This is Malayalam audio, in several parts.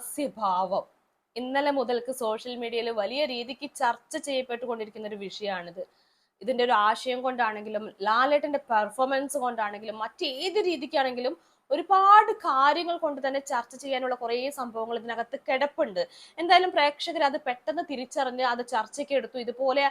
ദാസ്യഭാവം ഇന്നലെ മുതൽക്ക് സോഷ്യൽ മീഡിയയിൽ വലിയ രീതിക്ക് ചർച്ച ചെയ്യപ്പെട്ടുകൊണ്ടിരിക്കുന്ന ഒരു വിഷയമാണിത്. ഇതിന്റെ ഒരു ആശയം കൊണ്ടാണെങ്കിലും ലാലേട്ടന്റെ പെർഫോമൻസ് കൊണ്ടാണെങ്കിലും മറ്റേത് രീതിക്കാണെങ്കിലും ഒരുപാട് കാര്യങ്ങൾ കൊണ്ട് തന്നെ ചർച്ച ചെയ്യാനുള്ള കുറേ സംഭവങ്ങൾ ഇതിനകത്ത് കിടപ്പുണ്ട്. എന്തായാലും പ്രേക്ഷകർ അത് പെട്ടെന്ന് തിരിച്ചറിഞ്ഞ് അത് ചർച്ചയ്ക്ക് എടുത്തു. ഇതുപോലെ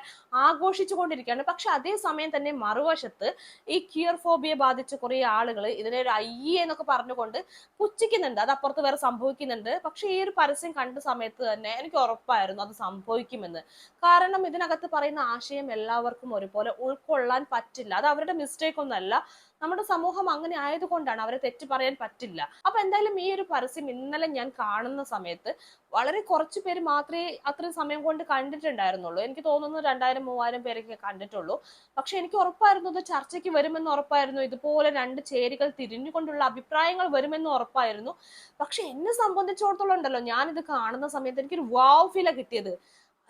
ആഘോഷിച്ചു കൊണ്ടിരിക്കുകയാണ് പക്ഷെ അതേസമയം തന്നെ മറുവശത്ത് ഈ ക്യൂർഫോബിയെ ബാധിച്ച കുറേ ആളുകൾ ഇതിനെ ഒരു അയ്യേ എന്നൊക്കെ പറഞ്ഞുകൊണ്ട് പുച്ഛിക്കുന്നുണ്ട്. അത് അപ്പുറത്ത് വേറെ സംഭവിക്കുന്നുണ്ട്. പക്ഷെ ഈ ഒരു പരസ്യം കണ്ട സമയത്ത് തന്നെ എനിക്ക് ഉറപ്പായിരുന്നു അത് സംഭവിക്കുമെന്ന്. കാരണം ഇതിനകത്ത് പറയുന്ന ആശയം എല്ലാവർക്കും ഒരുപോലെ ഉൾക്കൊള്ളാൻ പറ്റില്ല. അത് അവരുടെ മിസ്റ്റേക്ക് ഒന്നല്ല. നമ്മുടെ സമൂഹം അങ്ങനെ ആയതുകൊണ്ടാണ് അവരെ തെറ്റ് പറയാൻ പറ്റില്ല. അപ്പൊ എന്തായാലും ഈ ഒരു പരസ്യം ഇന്നലെ ഞാൻ കാണുന്ന സമയത്ത് വളരെ കുറച്ച് പേര് മാത്രമേ അത്രയും സമയം കൊണ്ട് കണ്ടിട്ടുണ്ടായിരുന്നുള്ളൂ. എനിക്ക് തോന്നുന്നു രണ്ടായിരം മൂവായിരം പേരൊക്കെ കണ്ടിട്ടുള്ളൂ. പക്ഷെ എനിക്ക് ഉറപ്പായിരുന്നു ഇത് ചർച്ചയ്ക്ക് വരുമെന്ന് ഉറപ്പായിരുന്നു. ഇതുപോലെ രണ്ട് ചേരികൾ തിരിഞ്ഞുകൊണ്ടുള്ള അഭിപ്രായങ്ങൾ വരുമെന്ന് ഉറപ്പായിരുന്നു. പക്ഷെ എന്നെ സംബന്ധിച്ചിടത്തോളം ഉണ്ടല്ലോ ഞാനിത് കാണുന്ന സമയത്ത് എനിക്കൊരു വാവ് ഫീല കിട്ടിയത്.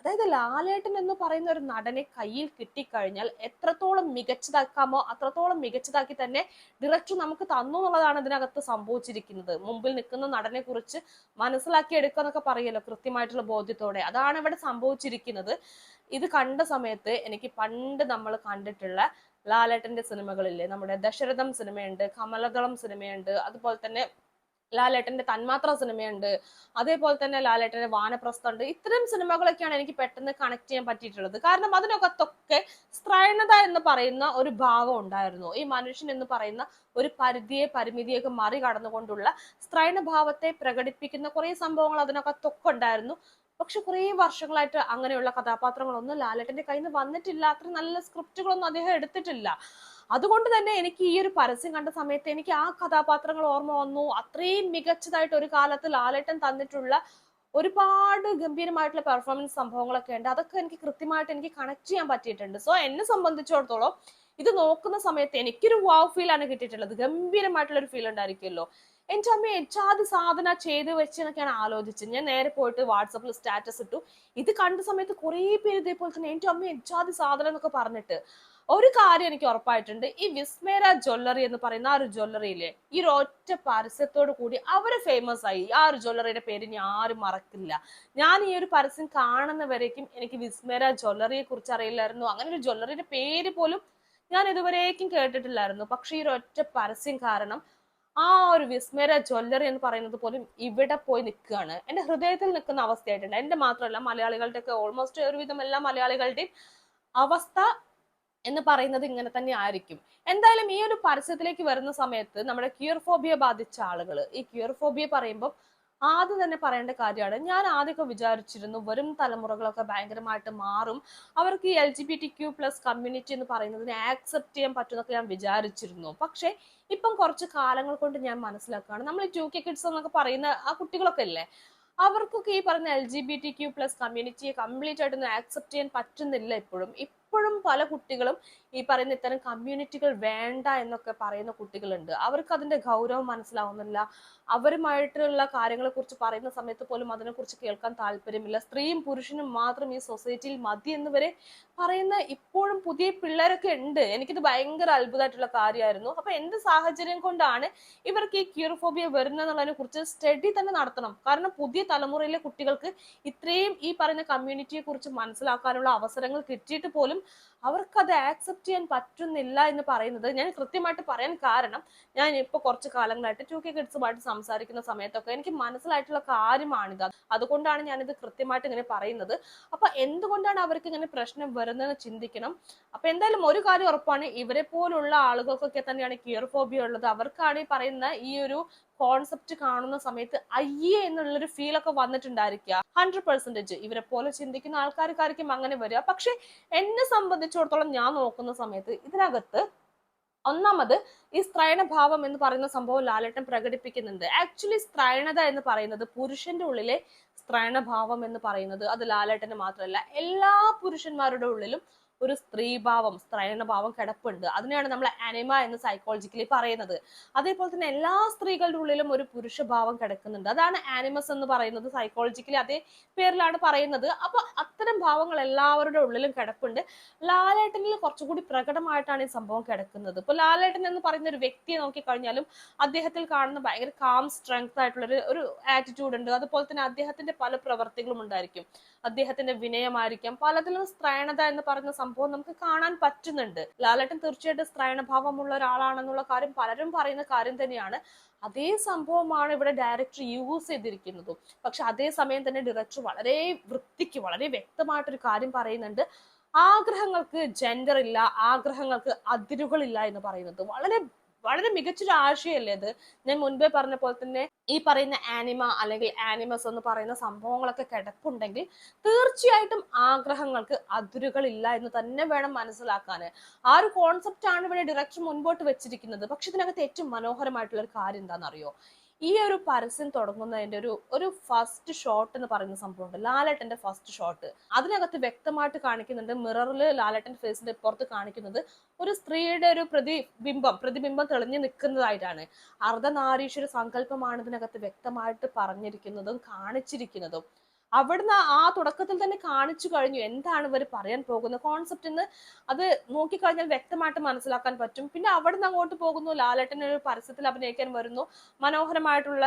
അതായത് ലാലേട്ടൻ എന്ന് പറയുന്ന ഒരു നടനെ കയ്യിൽ കിട്ടിക്കഴിഞ്ഞാൽ എത്രത്തോളം മികച്ചതാക്കാമോ അത്രത്തോളം മികച്ചതാക്കി തന്നെ ഡയറക്ടർ നമുക്ക് തന്നു എന്നുള്ളതാണ് ഇതിനകത്ത് സംഭവിച്ചിരിക്കുന്നത്. മുമ്പിൽ നിൽക്കുന്ന നടനെ കുറിച്ച് മനസ്സിലാക്കി എടുക്കുക എന്നൊക്കെ പറയല്ലോ കൃത്യമായിട്ടുള്ള ബോധ്യത്തോടെ. അതാണ് ഇവിടെ സംഭവിച്ചിരിക്കുന്നത്. ഇത് കണ്ട സമയത്ത് എനിക്ക് പണ്ട് നമ്മൾ കണ്ടിട്ടുള്ള ലാലേട്ടന്റെ സിനിമകളില്ലേ നമ്മുടെ ദശരഥം സിനിമയുണ്ട് കമലദളം സിനിമയുണ്ട് അതുപോലെ തന്നെ ലാലേട്ടന്റെ തന്മാത്ര സിനിമയുണ്ട്. അതേപോലെ തന്നെ ലാലേട്ടന്റെ വാനപ്രസ്ഥമുണ്ട് ഇത്തരം സിനിമകളൊക്കെയാണ് എനിക്ക് പെട്ടെന്ന് കണക്ട് ചെയ്യാൻ പറ്റിയിട്ടുള്ളത്. കാരണം അതിനകത്തൊക്കെ സ്ത്രൈണത എന്ന് പറയുന്ന ഒരു ഭാവം ഉണ്ടായിരുന്നു. ഈ മനുഷ്യൻ എന്ന് പറയുന്ന ഒരു പരിധിയെ പരിമിതിയൊക്കെ മറികടന്നുകൊണ്ടുള്ള സ്ത്രൈണ ഭാവത്തെ പ്രകടിപ്പിക്കുന്ന കുറേ സംഭവങ്ങൾ അതിനകത്തൊക്കെ ഉണ്ടായിരുന്നു. പക്ഷെ കുറേ വർഷങ്ങളായിട്ട് അങ്ങനെയുള്ള കഥാപാത്രങ്ങളൊന്നും ലാലേട്ടന്റെ കയ്യിൽ നിന്ന് വന്നിട്ടില്ല. അത്ര നല്ല സ്ക്രിപ്റ്റുകളൊന്നും അദ്ദേഹം എടുത്തിട്ടില്ല. അതുകൊണ്ട് തന്നെ എനിക്ക് ഈ ഒരു പരസ്യം കണ്ട സമയത്ത് എനിക്ക് ആ കഥാപാത്രങ്ങൾ ഓർമ്മ വന്നു. അത്രയും മികച്ചതായിട്ട് ഒരു കാലത്ത് ലാലേട്ടൻ തന്നിട്ടുള്ള ഒരുപാട് ഗംഭീരമായിട്ടുള്ള പെർഫോമൻസ് സംഭവങ്ങളൊക്കെ ഉണ്ട്. അതൊക്കെ എനിക്ക് കൃത്യമായിട്ട് എനിക്ക് കണക്ട് ചെയ്യാൻ പറ്റിയിട്ടുണ്ട്. സോ എന്നെ സംബന്ധിച്ചിടത്തോളം ഇത് നോക്കുന്ന സമയത്ത് എനിക്കൊരു വാവ് ഫീൽ ആണ് കിട്ടിയിട്ടുള്ളത്. ഗംഭീരമായിട്ടുള്ള ഒരു ഫീൽ ഉണ്ടായിരിക്കുമല്ലോ. എന്റെ അമ്മ എച്ചാത് സാധന ചെയ്ത് വെച്ചെന്നൊക്കെയാണ് ആലോചിച്ചത്. ഞാൻ നേരെ പോയിട്ട് വാട്സപ്പിൽ സ്റ്റാറ്റസ് ഇട്ടു. ഇത് കണ്ട സമയത്ത് കുറേ പേര് ഇതേപോലെ തന്നെ എന്റെ അമ്മ എച്ചാത് സാധനം എന്നൊക്കെ പറഞ്ഞിട്ട്. ഒരു കാര്യം എനിക്ക് ഉറപ്പായിട്ടുണ്ട്. ഈ വിസ്മേര ജ്വല്ലറി എന്ന് പറയുന്ന ആ ഒരു ജ്വല്ലറിയിലെ ഈ ഒരു ഒറ്റ പരസ്യത്തോട് കൂടി അവർ ഫേമസ് ആയി. ആ ഒരു ജ്വല്ലറിയുടെ പേര് ഞാൻ ആരും മറക്കില്ല. ഞാൻ ഈ ഒരു പരസ്യം കാണുന്നവരേക്കും എനിക്ക് വിസ്മേര ജ്വല്ലറിയെ കുറിച്ച് അറിയില്ലായിരുന്നു. അങ്ങനെ ഒരു ജ്വല്ലറിയുടെ പേര് പോലും ഞാൻ ഇതുവരേക്കും കേട്ടിട്ടില്ലായിരുന്നു. പക്ഷെ ഈ ഒരു ഒറ്റ പരസ്യം കാരണം ആ ഒരു വിസ്മര ജ്വല്ലറി എന്ന് പറയുന്നത് പോലും ഇവിടെ പോയി നിൽക്കുകയാണ്. എന്റെ ഹൃദയത്തിൽ നിൽക്കുന്ന അവസ്ഥയായിട്ടുണ്ട്. എന്റെ മാത്രമല്ല മലയാളികളുടെ ഒക്കെ ഓൾമോസ്റ്റ് ഒരുവിധം എല്ലാ മലയാളികളുടെയും അവസ്ഥ എന്ന് പറയുന്നത് ഇങ്ങനെ തന്നെ ആയിരിക്കും. എന്തായാലും ഈ ഒരു പരസ്യത്തിലേക്ക് വരുന്ന സമയത്ത് നമ്മുടെ ക്യൂർഫോബിയ ബാധിച്ച ആളുകൾ ഈ ക്യൂർഫോബിയ പറയുമ്പോൾ ആദ്യം തന്നെ പറയേണ്ട കാര്യമാണ്. ഞാൻ ആദ്യമൊക്കെ വിചാരിച്ചിരുന്നു വരും തലമുറകളൊക്കെ ഭയങ്കരമായിട്ട് മാറും. അവർക്ക് ഈ L G B T Q plus community എന്ന് പറയുന്നതിനെ ആക്സെപ്റ്റ് ചെയ്യാൻ പറ്റുമെന്നൊക്കെ ഞാൻ വിചാരിച്ചിരുന്നു. പക്ഷേ ഇപ്പം കുറച്ച് കാലങ്ങൾ കൊണ്ട് ഞാൻ മനസ്സിലാക്കുകയാണ്. നമ്മൾ ടു കെ കിഡ്സ് എന്നൊക്കെ പറയുന്ന ആ കുട്ടികളൊക്കെ അല്ലേ അവർക്കൊക്കെ ഈ പറയുന്ന L G B T Q plus കമ്മ്യൂണിറ്റിയെ complete ആയിട്ടൊന്നും ആക്സെപ്റ്റ് ചെയ്യാൻ പറ്റുന്നില്ല ഇപ്പോഴും. ഇപ്പോഴും പല കുട്ടികളും ഈ പറയുന്ന ഇത്തരം കമ്മ്യൂണിറ്റികൾ വേണ്ട എന്നൊക്കെ പറയുന്ന കുട്ടികളുണ്ട്. അവർക്ക് അതിന്റെ ഗൗരവം മനസ്സിലാവുന്നില്ല. അവരുമായിട്ടുള്ള കാര്യങ്ങളെ കുറിച്ച് പറയുന്ന സമയത്ത് പോലും അതിനെക്കുറിച്ച് കേൾക്കാൻ താല്പര്യമില്ല. സ്ത്രീയും പുരുഷനും മാത്രം ഈ സൊസൈറ്റിയിൽ മതി എന്ന് വരെ പറയുന്ന ഇപ്പോഴും പുതിയ പിള്ളേരൊക്കെ ഉണ്ട്. എനിക്കിത് ഭയങ്കര അത്ഭുതമായിട്ടുള്ള കാര്യമായിരുന്നു. അപ്പൊ എന്ത് സാഹചര്യം കൊണ്ടാണ് ഇവർക്ക് ഈ ക്യൂറോഫോബിയ വരുന്നതിനെ കുറിച്ച് സ്റ്റഡി തന്നെ നടത്തണം? കാരണം പുതിയ തലമുറയിലെ കുട്ടികൾക്ക് ഇത്രയും ഈ പറയുന്ന കമ്മ്യൂണിറ്റിയെ കുറിച്ച് മനസ്സിലാക്കാനുള്ള അവസരങ്ങൾ കിട്ടിയിട്ട് പോലും അവർക്ക് അത് ആക്സെപ്റ്റ് ചെയ്യാൻ പറ്റുന്നില്ല എന്ന് പറയുന്നത് ഞാൻ കൃത്യമായിട്ട് പറയാൻ കാരണം ഞാൻ ഇപ്പൊ കുറച്ച് കാലങ്ങളായിട്ട് ടു കെ കിഡ്സുമായിട്ട് സംസാരിക്കുന്ന സമയത്തൊക്കെ എനിക്ക് മനസ്സിലായിട്ടുള്ള കാര്യമാണിത്. അതുകൊണ്ടാണ് ഞാനിത് കൃത്യമായിട്ട് ഇങ്ങനെ പറയുന്നത്. അപ്പൊ എന്തുകൊണ്ടാണ് അവർക്ക് ഇങ്ങനെ പ്രശ്നം വരുന്നതെന്ന് ചിന്തിക്കണം? അപ്പൊ എന്തായാലും ഒരു കാര്യം ഉറപ്പാണ് ഇവരെ പോലുള്ള ആളുകൾക്കൊക്കെ തന്നെയാണ് കിയർഫോബിയ ഉള്ളത്. അവർക്കാണ് ഈ പറയുന്ന ഈ ഒരു കോൺസെപ്റ്റ് കാണുന്ന സമയത്ത് അയ്യേ എന്നുള്ളൊരു ഫീൽ ഒക്കെ വന്നിട്ടുണ്ടായിരിക്കുക. ഹൺഡ്രഡ് പെർസെന്റേജ് ഇവരെ പോലെ ചിന്തിക്കുന്ന ആൾക്കാർക്കായിരിക്കും അങ്ങനെ വരിക. പക്ഷെ എന്നെ സംബന്ധിച്ചിടത്തോളം ഞാൻ നോക്കുന്ന സമയത്ത് ഇതിനകത്ത് ഒന്നാമത് ഈ സ്ത്രൈണഭാവം എന്ന് പറയുന്ന സംഭവം ലാലേട്ടൻ പ്രകടിപ്പിക്കുന്നുണ്ട്. ആക്ച്വലി സ്ത്രൈണത എന്ന് പറയുന്നത് പുരുഷന്റെ ഉള്ളിലെ സ്ത്രൈണഭാവം എന്ന് പറയുന്നത് അത് ലാലേട്ടന് മാത്രമല്ല. എല്ലാ പുരുഷന്മാരുടെ ഉള്ളിലും ഒരു സ്ത്രീഭാവം സ്ത്രൈണഭാവം കിടപ്പുണ്ട്. അതിനെയാണ് നമ്മൾ അനിമ എന്ന് സൈക്കോളജിക്കലി പറയുന്നത്. അതേപോലെ തന്നെ എല്ലാ സ്ത്രീകളുടെ ഉള്ളിലും ഒരു പുരുഷഭാവം കിടക്കുന്നുണ്ട്. അതാണ് ആനിമസ് എന്ന് പറയുന്നത് സൈക്കോളജിക്കലി അതേ പേരിലാണ് പറയുന്നത്. അപ്പൊ അത്തരം ഭാവങ്ങൾ എല്ലാവരുടെ ഉള്ളിലും കിടപ്പുണ്ട്. ലാലേട്ടനിൽ കുറച്ചുകൂടി പ്രകടമായിട്ടാണ് ഈ സംഭവം കിടക്കുന്നത്. ഇപ്പൊ ലാലേട്ടൻ എന്ന് പറയുന്ന ഒരു വ്യക്തിയെ നോക്കിക്കഴിഞ്ഞാലും അദ്ദേഹത്തിൽ കാണുന്ന ഭയങ്കര കാം സ്ട്രെങ്ത് ആയിട്ടുള്ള ഒരു ആറ്റിറ്റ്യൂഡ് ഉണ്ട്. അതുപോലെ തന്നെ അദ്ദേഹത്തിന്റെ പല പ്രവർത്തികളും ഉണ്ടായിരിക്കും. അദ്ദേഹത്തിന്റെ വിനയമായിരിക്കാം. പലതിലും സ്ത്രൈണത എന്ന് പറയുന്ന സംഭവം നമുക്ക് കാണാൻ പറ്റുന്നുണ്ട്. ലാലേട്ടൻ തീർച്ചയായിട്ടും സ്ത്രൈണഭാവമുള്ള ഒരാളാണെന്നുള്ള കാര്യം പലരും പറയുന്ന കാര്യം തന്നെയാണ്. അതേ സംഭവമാണ് ഇവിടെ ഡയറക്ടർ യൂസ് ചെയ്തിരിക്കുന്നതും. പക്ഷെ അതേ സമയം തന്നെ ഡയറക്ടർ വളരെ വൃത്തിക്ക് വളരെ വ്യക്തമായിട്ടൊരു കാര്യം പറയുന്നുണ്ട്. ആഗ്രഹങ്ങൾക്ക് ജെൻഡർ ഇല്ല ആഗ്രഹങ്ങൾക്ക് അതിരുകളില്ല എന്ന് പറയുന്നത്. വളരെ വളരെ മികച്ചൊരു ആശയല്ലേ അത് ഞാൻ മുൻപേ പറഞ്ഞ പോലെ തന്നെ ഈ പറയുന്ന ആനിമ അല്ലെങ്കിൽ ആനിമസ് എന്ന് പറയുന്ന സംഭവങ്ങളൊക്കെ കിടപ്പുണ്ടെങ്കിൽ തീർച്ചയായിട്ടും ആഗ്രഹങ്ങൾക്ക് അതിരുകളില്ല എന്ന് തന്നെ വേണം മനസ്സിലാക്കാൻ. ആ ഒരു കോൺസെപ്റ്റ് ആണ് ഇവിടെ ഡയറക്ടർ മുൻപോട്ട് വെച്ചിരിക്കുന്നത്. പക്ഷെ ഇതിനകത്ത് ഏറ്റവും മനോഹരമായിട്ടുള്ള ഒരു കാര്യം എന്താണെന്നറിയോ? ഈ ഒരു പരസ്യം തുടങ്ങുന്നതിന്റെ ഒരു ഒരു ഫസ്റ്റ് ഷോട്ട് എന്ന് പറയുന്ന സംഭവമുണ്ട്. ലാലേട്ടന്റെ ഫസ്റ്റ് ഷോട്ട് അതിനകത്ത് വ്യക്തമായിട്ട് കാണിക്കുന്നുണ്ട് മിററിൽ ലാലേട്ടൻ ഫേസിന്റെ പുറത്ത് കാണിക്കുന്നത് ഒരു സ്ത്രീയുടെ ഒരു പ്രതിബിംബം പ്രതിബിംബം തെളിഞ്ഞു നിൽക്കുന്നതായിട്ടാണ്. അർദ്ധനാരീശ്വര സങ്കല്പമാണ് ഇതിനകത്ത് വ്യക്തമായിട്ട് പറഞ്ഞിരിക്കുന്നതും കാണിച്ചിരിക്കുന്നതും. അവിടുന്ന് ആ തുടക്കത്തിൽ തന്നെ കാണിച്ചു കഴിഞ്ഞു എന്താണ് ഇവർ പറയാൻ പോകുന്ന കോൺസെപ്റ്റ് എന്ന് അത് നോക്കിക്കഴിഞ്ഞാൽ വ്യക്തമായിട്ട് മനസ്സിലാക്കാൻ പറ്റും. പിന്നെ അവിടുന്ന് അങ്ങോട്ട് പോകുന്നു. ലാലേട്ടൻ ഒരു പരസ്യത്തിൽ അഭിനയിക്കാൻ വരുന്നു. മനോഹരമായിട്ടുള്ള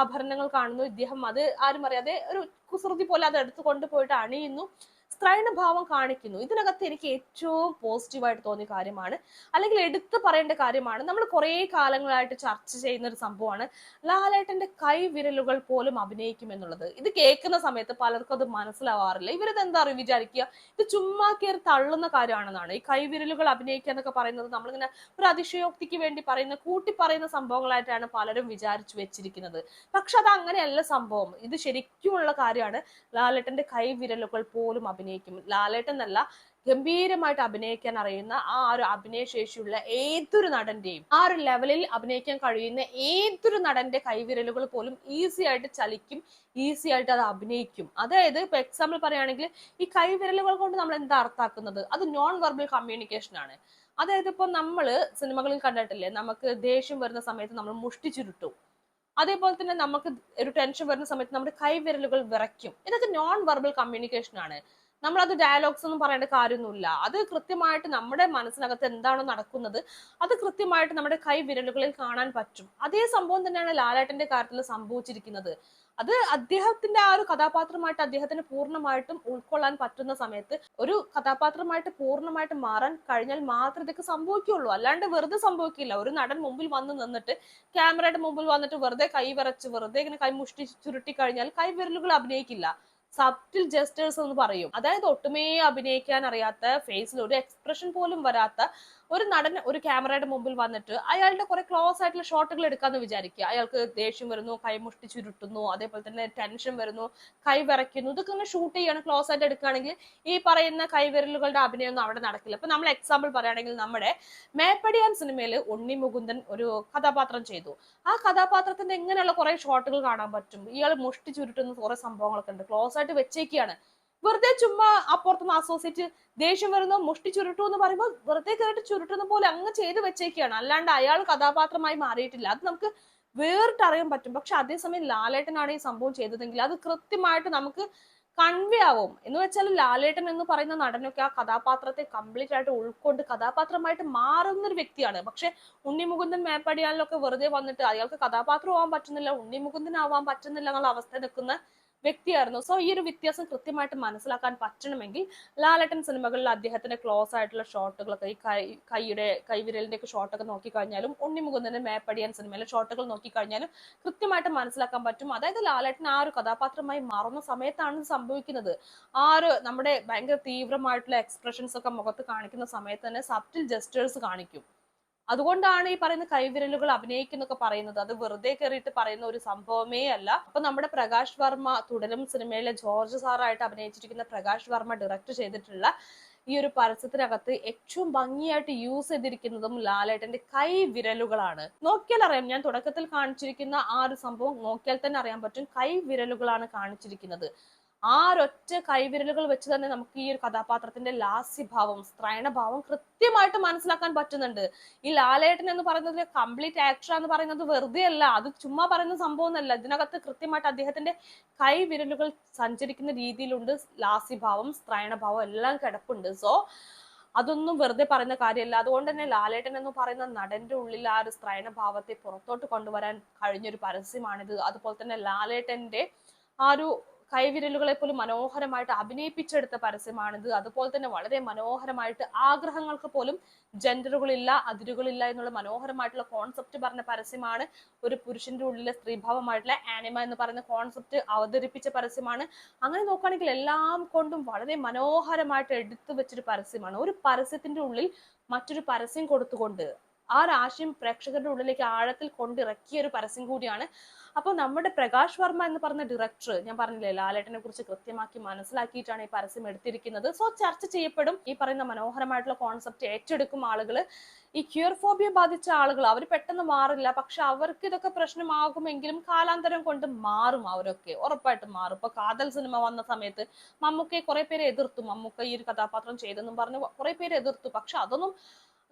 ആഭരണങ്ങൾ കാണുന്നു. ഇദ്ദേഹം അത് ആരും അറിയാതെ ഒരു കുസൃതി പോലെ അത് എടുത്തു കൊണ്ടുപോയിട്ട് അണിയുന്നു. സ്ത്രൈണഭാവം കാണിക്കുന്നു. ഇതിനകത്ത് എനിക്ക് ഏറ്റവും പോസിറ്റീവായിട്ട് തോന്നിയ കാര്യമാണ്. അല്ലെങ്കിൽ എടുത്തു പറയേണ്ട കാര്യമാണ്. നമ്മൾ കുറേ കാലങ്ങളായിട്ട് ചർച്ച ചെയ്യുന്ന ഒരു സംഭവമാണ്. ലാലേട്ടന്റെ കൈവിരലുകൾ പോലും അഭിനയിക്കും എന്നുള്ളത്. ഇത് കേൾക്കുന്ന സമയത്ത് പലർക്കും അത് മനസ്സിലാവാറില്ല. ഇവരിത് എന്താ അറിയും വിചാരിക്കുക. ഇത് ചുമ്മാ കയറി തള്ളുന്ന കാര്യമാണെന്നാണ്. ഈ കൈവിരലുകൾ അഭിനയിക്കുക എന്നൊക്കെ പറയുന്നത് നമ്മളിങ്ങനെ ഒരു അതിശയോക്തിക്ക് വേണ്ടി പറയുന്ന കൂട്ടി പറയുന്ന സംഭവങ്ങളായിട്ടാണ് പലരും വിചാരിച്ചു വെച്ചിരിക്കുന്നത്. പക്ഷെ അത് അങ്ങനെയല്ല സംഭവം. ഇത് ശരിക്കുമുള്ള കാര്യമാണ്. ലാലേട്ടന്റെ കൈവിരലുകൾ പോലും അഭിനയിക്കും. ലാലേട്ടൻ എന്നല്ല ഗംഭീരമായിട്ട് അഭിനയിക്കാൻ അറിയുന്ന ആ ഒരു അഭിനയശേഷിയുള്ള ഏതൊരു നടന്റെയും ആ ഒരു ലെവലിൽ അഭിനയിക്കാൻ കഴിയുന്ന ഏതൊരു നടന്റെ കൈവിരലുകൾ പോലും ഈസി ആയിട്ട് ചലിക്കും ഈസി ആയിട്ട് അത് അഭിനയിക്കും. അതായത് ഇപ്പൊ എക്സാമ്പിൾ പറയുകയാണെങ്കിൽ ഈ കൈവിരലുകൾ കൊണ്ട് നമ്മൾ എന്താ അർത്ഥാക്കുന്നത് അത് നോൺ വെർബൽ കമ്മ്യൂണിക്കേഷൻ ആണ്. അതായത് ഇപ്പൊ നമ്മൾ സിനിമകളിൽ കണ്ടിട്ടില്ലേ നമുക്ക് ദേഷ്യം വരുന്ന സമയത്ത് നമ്മൾ മുഷ്ടി ചുരുട്ടും. അതേപോലെ തന്നെ നമുക്ക് ഒരു ടെൻഷൻ വരുന്ന സമയത്ത് നമ്മുടെ കൈവിരലുകൾ വിറയ്ക്കും. ഇതൊക്കെ നോൺ വെർബൽ കമ്മ്യൂണിക്കേഷൻ ആണ്. നമ്മൾ അത് ഡയലോഗ്സ് ഒന്നും പറയേണ്ട കാര്യമൊന്നുമില്ല. അത് കൃത്യമായിട്ട് നമ്മുടെ മനസ്സിനകത്ത് എന്താണോ നടക്കുന്നത് അത് കൃത്യമായിട്ട് നമ്മുടെ കൈ വിരലുകളിൽ കാണാൻ പറ്റും. അതേ സംഭവം തന്നെയാണ് ലാലേട്ടന്റെ കാര്യത്തിൽ സംഭവിച്ചിരിക്കുന്നത്. അത് അദ്ദേഹത്തിന്റെ ആ ഒരു കഥാപാത്രമായിട്ട് അദ്ദേഹത്തിന് പൂർണമായിട്ടും ഉൾക്കൊള്ളാൻ പറ്റുന്ന സമയത്ത് ഒരു കഥാപാത്രമായിട്ട് പൂർണമായിട്ട് മാറാൻ കഴിഞ്ഞാൽ മാത്രമേ ഇതൊക്കെ സംഭവിക്കുള്ളൂ അല്ലാണ്ട് വെറുതെ സംഭവിക്കില്ല. ഒരു നടൻ മുമ്പിൽ വന്ന് നിന്നിട്ട് ക്യാമറയുടെ മുമ്പിൽ വന്നിട്ട് വെറുതെ കൈ വരച്ച് വെറുതെ ഇങ്ങനെ കൈ മുഷ്ടി ചുരുട്ടി കഴിഞ്ഞാൽ കൈ വിരലുകൾ അഭിനയിക്കില്ല. സബ്റ്റിൽ ജസ്റ്റേഴ്സ് എന്ന് പറയും. അതായത് ഒട്ടുമേ അഭിനയിക്കാൻ അറിയാത്ത ഫേസിൽ ഒരു എക്സ്പ്രഷൻ പോലും വരാത്ത ഒരു നടൻ ഒരു ക്യാമറയുടെ മുമ്പിൽ വന്നിട്ട് അയാളുടെ കുറെ ക്ലോസ് ആയിട്ടുള്ള ഷോട്ടുകൾ എടുക്കാന്ന് വിചാരിക്കുക. അയാൾക്ക് ദേഷ്യം വരുന്നു കൈമുഷ്ടി ചുരുട്ടുന്നു അതേപോലെ തന്നെ ടെൻഷൻ വരുന്നു കൈ വിറയ്ക്കുന്നു. ഇതൊക്കെ ഇങ്ങനെ ഷൂട്ട് ചെയ്യാണ് ക്ലോസ് ആയിട്ട് എടുക്കുകയാണെങ്കിൽ ഈ പറയുന്ന കൈവിരലുകളുടെ അഭിനയമൊന്നും അവിടെ നടക്കില്ല. ഇപ്പൊ നമ്മൾ എക്സാമ്പിൾ പറയുകയാണെങ്കിൽ നമ്മുടെ മേപ്പടിയാൻ സിനിമയിൽ ഉണ്ണി മുകുന്ദൻ ഒരു കഥാപാത്രം ചെയ്തു. ആ കഥാപാത്രത്തിന്റെ എങ്ങനെയുള്ള കുറെ ഷോട്ടുകൾ കാണാൻ പറ്റും. ഇയാൾ മുഷ്ടി ചുരുട്ടുന്ന കുറെ സംഭവങ്ങളൊക്കെ ഉണ്ട്. ക്ലോസ് ആയിട്ട് വെച്ചേക്കാണ് വെറുതെ ചുമ്മാ അപ്പുറത്തുനിന്ന് അസോസിയേറ്റ് ദേഷ്യം വരുന്നു മുഷ്ടി ചുരുട്ടു എന്ന് പറയുമ്പോൾ വെറുതെ കയറിട്ട് ചുരുട്ടുന്ന പോലെ അങ്ങ് ചെയ്ത് വെച്ചേക്കാണ്. അല്ലാണ്ട് അയാൾ കഥാപാത്രമായി മാറിയിട്ടില്ല. അത് നമുക്ക് വേറിട്ട് അറിയാൻ പറ്റും. പക്ഷെ അതേസമയം ലാലേട്ടനാണ് ഈ സംഭവം ചെയ്തതെങ്കിൽ അത് കൃത്യമായിട്ട് നമുക്ക് കൺവേ ആവും. എന്ന് വെച്ചാൽ ലാലേട്ടൻ എന്ന് പറയുന്ന നടനൊക്കെ ആ കഥാപാത്രത്തെ കംപ്ലീറ്റ് ആയിട്ട് ഉൾക്കൊണ്ട് കഥാപാത്രമായിട്ട് മാറുന്ന ഒരു വ്യക്തിയാണ്. പക്ഷെ ഉണ്ണിമുകുന്ദൻ മേപ്പടിയാലൊക്കെ വെറുതെ വന്നിട്ട് അയാൾക്ക് കഥാപാത്രം ആവാൻ പറ്റുന്നില്ല ഉണ്ണിമുകുന്ദൻ ആവാൻ പറ്റുന്നില്ല എന്നുള്ള അവസ്ഥ നിൽക്കുന്ന വ്യക്തിയായിരുന്നു. സോ ഈ ഒരു വ്യത്യാസം കൃത്യമായിട്ട് മനസ്സിലാക്കാൻ പറ്റണമെങ്കിൽ ലാലട്ടൻ സിനിമകളിൽ അദ്ദേഹത്തിന്റെ ക്ലോസ് ആയിട്ടുള്ള ഷോട്ടുകളൊക്കെ ഈ കൈ കൈയുടെ കൈവിരലിന്റെ ഒക്കെ ഷോട്ടൊക്കെ നോക്കിക്കഴിഞ്ഞാലും ഉണ്ണിമുകുന്ദന്റെ മേപ്പടിയാൻ സിനിമയിലെ ഷോട്ടുകൾ നോക്കിക്കഴിഞ്ഞാലും കൃത്യമായിട്ട് മനസ്സിലാക്കാൻ പറ്റും. അതായത് ലാലേട്ടൻ ആ ഒരു കഥാപാത്രമായി മാറുന്ന സമയത്താണ് സംഭവിക്കുന്നത്. ആ ഒരു നമ്മുടെ ഭയങ്കര തീവ്രമായിട്ടുള്ള എക്സ്പ്രഷൻസ് ഒക്കെ മുഖത്ത് കാണിക്കുന്ന സമയത്ത് തന്നെ സബ്റ്റിൽ ജസ്റ്റേഴ്സ് കാണിക്കും. അതുകൊണ്ടാണ് ഈ പറയുന്ന കൈവിരലുകൾ അഭിനയിക്കുന്നൊക്കെ പറയുന്നത്. അത് വെറുതെ കയറിയിട്ട് പറയുന്ന ഒരു സംഭവമേ അല്ല. അപ്പൊ നമ്മുടെ പ്രകാശ് വർമ്മ തുടരും സിനിമയിലെ ജോർജ് സാറായിട്ട് അഭിനയിച്ചിരിക്കുന്ന പ്രകാശ് വർമ്മ ഡയറക്ട് ചെയ്തിട്ടുള്ള ഈ ഒരു പരസ്യത്തിനകത്ത് ഏറ്റവും ഭംഗിയായിട്ട് യൂസ് ചെയ്തിരിക്കുന്നതും ലാലേട്ടന്റെ കൈ വിരലുകളാണ് നോക്കിയാൽ അറിയാം ഞാൻ തുടക്കത്തിൽ കാണിച്ചിരിക്കുന്ന ആ ഒരു സംഭവം നോക്കിയാൽ തന്നെ അറിയാൻ പറ്റും കൈ വിരലുകളാണ് കാണിച്ചിരിക്കുന്നത്. ആ ഒരൊറ്റ കൈവിരലുകൾ വെച്ച് തന്നെ നമുക്ക് ഈ ഒരു കഥാപാത്രത്തിന്റെ ലാസ്യഭാവം സ്ത്രൈണഭാവം കൃത്യമായിട്ട് മനസ്സിലാക്കാൻ പറ്റുന്നുണ്ട്. ഈ ലാലേട്ടൻ എന്ന് പറയുന്നത് കംപ്ലീറ്റ് ആക്ടർ എന്ന് പറയുന്നത് വെറുതെ അല്ല. അത് ചുമ്മാ പറയുന്ന സംഭവം ഒന്നല്ല. ഇതിനകത്ത് കൃത്യമായിട്ട് അദ്ദേഹത്തിന്റെ കൈവിരലുകൾ സഞ്ചരിക്കുന്ന രീതിയിലുണ്ട്. ലാസ്യഭാവം സ്ത്രൈണഭാവം എല്ലാം കിടപ്പുണ്ട്. സോ അതൊന്നും വെറുതെ പറയുന്ന കാര്യമല്ല. അതുകൊണ്ട് തന്നെ ലാലേട്ടൻ എന്ന് പറയുന്ന നടന്റെ ഉള്ളിൽ ആ ഒരു സ്ത്രൈണ ഭാവത്തെ പുറത്തോട്ട് കൊണ്ടുവരാൻ കഴിഞ്ഞൊരു പരസ്യമാണിത്. അതുപോലെ തന്നെ ലാലേട്ടന്റെ ആ ഒരു കൈവിരലുകളെ പോലും മനോഹരമായിട്ട് അഭിനയിപ്പിച്ചെടുത്ത പരസ്യമാണിത്. അതുപോലെ തന്നെ വളരെ മനോഹരമായിട്ട് ആഗ്രഹങ്ങൾക്ക് പോലും ജെൻഡറുകളില്ല അതിരുകളില്ല എന്നുള്ള മനോഹരമായിട്ടുള്ള കോൺസെപ്റ്റ് പറഞ്ഞ പരസ്യമാണ് ഒരു പുരുഷന്റെ ഉള്ളിലെ സ്ത്രീഭാവമായിട്ടുള്ള ആനിമ എന്ന് പറയുന്ന കോൺസെപ്റ്റ് അവതരിപ്പിച്ച പരസ്യമാണ്. അങ്ങനെ നോക്കുകയാണെങ്കിൽ എല്ലാം കൊണ്ടും വളരെ മനോഹരമായിട്ട് എടുത്തു വെച്ചൊരു പരസ്യമാണ്. ഒരു പരസ്യത്തിന്റെ ഉള്ളിൽ മറ്റൊരു പരസ്യം കൊടുത്തുകൊണ്ട് ആ ഒരു ആശയം പ്രേക്ഷകരുടെ ഉള്ളിലേക്ക് ആഴത്തിൽ കൊണ്ടിറക്കിയ ഒരു പരസ്യം കൂടിയാണ്. അപ്പോൾ നമ്മുടെ പ്രകാശ് വർമ്മ എന്ന് പറഞ്ഞ ഡയറക്ടർ ഞാൻ പറഞ്ഞില്ലേ ലാലേട്ടനെ കുറിച്ച് കൃത്യമാക്കി മനസ്സിലാക്കിയിട്ടാണ് ഈ പരസ്യം എടുത്തിരിക്കുന്നത്. സോ ചർച്ച ചെയ്യപ്പെടും ഈ പറയുന്ന മനോഹരമായിട്ടുള്ള കോൺസെപ്റ്റ് ഏറ്റെടുക്കും ആളുകൾ ഈ ക്യൂർഫോബിയ ബാധിച്ച ആളുകൾ അവർ പെട്ടെന്ന് മാറില്ല. പക്ഷെ അവർക്ക് ഇതൊക്കെ പ്രശ്നമാകുമെങ്കിലും കാലാന്തരം കൊണ്ട് മാറും അവരൊക്കെ. ഉറപ്പായിട്ടും മാറും. ഇപ്പൊ കാതൽ സിനിമ വന്ന സമയത്ത് മമ്മൂക്കയെ കുറെ പേര് എതിർത്തു. മമ്മൂക്ക ഈ ഒരു കഥാപാത്രം ചെയ്തെന്നും പറഞ്ഞു കുറെ പേര് എതിർത്തു. പക്ഷെ അതൊന്നും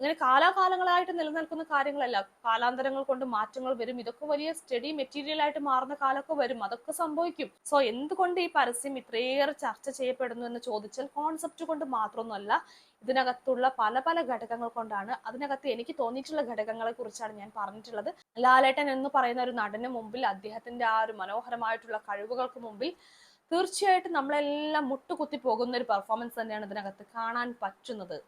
അങ്ങനെ കാലാകാലങ്ങളായിട്ട് നിലനിൽക്കുന്ന കാര്യങ്ങളല്ല. കാലാന്തരങ്ങൾ കൊണ്ട് മാറ്റങ്ങൾ വരും. ഇതൊക്കെ വലിയ സ്റ്റഡി മെറ്റീരിയൽ ആയിട്ട് മാറുന്ന കാലമൊക്കെ വരും. അതൊക്കെ സംഭവിക്കും. സോ എന്തുകൊണ്ട് ഈ പരസ്യം ഇത്രയേറെ ചർച്ച ചെയ്യപ്പെടുന്നു എന്ന് ചോദിച്ചാൽ കോൺസെപ്റ്റ് കൊണ്ട് മാത്രമൊന്നുമല്ല. ഇതിനകത്തുള്ള പല പല ഘടകങ്ങൾ കൊണ്ടാണ്. അതിനകത്ത് എനിക്ക് തോന്നിയിട്ടുള്ള ഘടകങ്ങളെ കുറിച്ചാണ് ഞാൻ പറഞ്ഞിട്ടുള്ളത്. ലാലേട്ടൻ എന്ന് പറയുന്ന ഒരു നടന് മുമ്പിൽ അദ്ദേഹത്തിന്റെ ആ ഒരു മനോഹരമായിട്ടുള്ള കഴിവുകൾക്ക് മുമ്പിൽ തീർച്ചയായിട്ടും നമ്മളെല്ലാം മുട്ടുകുത്തി പോകുന്ന ഒരു പെർഫോമൻസ് തന്നെയാണ് ഇതിനകത്ത് കാണാൻ പറ്റുന്നത്.